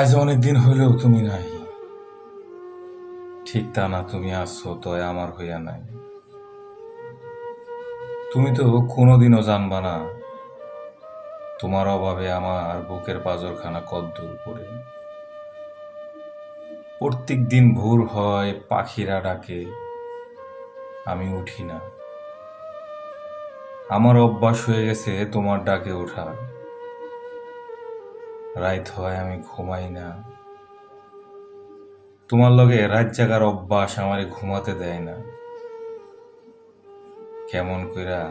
আজ অনেক দিন হইলেও তুমি নাই। ঠিক তা না, তুমি আসছো তয় আমার হইয়া নাই। তুমি তো কোনোদিনও জানবা না, তোমার অভাবে আমার বুকের পাজরখানা কদ্দূর করে প্রত্যেক দিন ভোর হয় পাখিরা ডাকে, আমি উঠি না। আমার অভ্যাস হয়ে গেছে তোমার ডাকে ওঠার রাত হয়, আমি ঘুমাই না। তোমার লগে রাত জাগার অভ্যাস আমারে ঘুমাতে দেয় না। কেমন কইরা?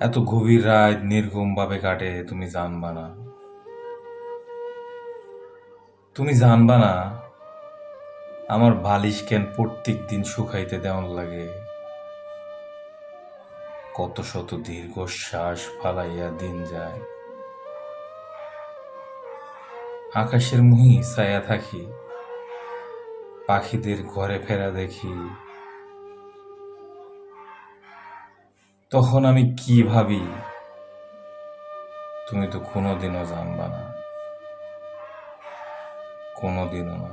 এত গভীর রাত নির্ঘুম ভাবে কাটে, তুমি জানবা না। তুমি জানবা না, আমার বালিশ কেন প্রত্যেক দিন শুকাইতে দেওয়ার লাগে? কত শত দীর্ঘশ্বাস ফালাইয়া দিন যায়। আকাশের মুহি ছায়া থাকি, পাখিদের ঘরে ফেরা দেখি। তখন আমি কি ভাবি, তুমি তো কোনোদিনও জানবা না, কোনোদিনও না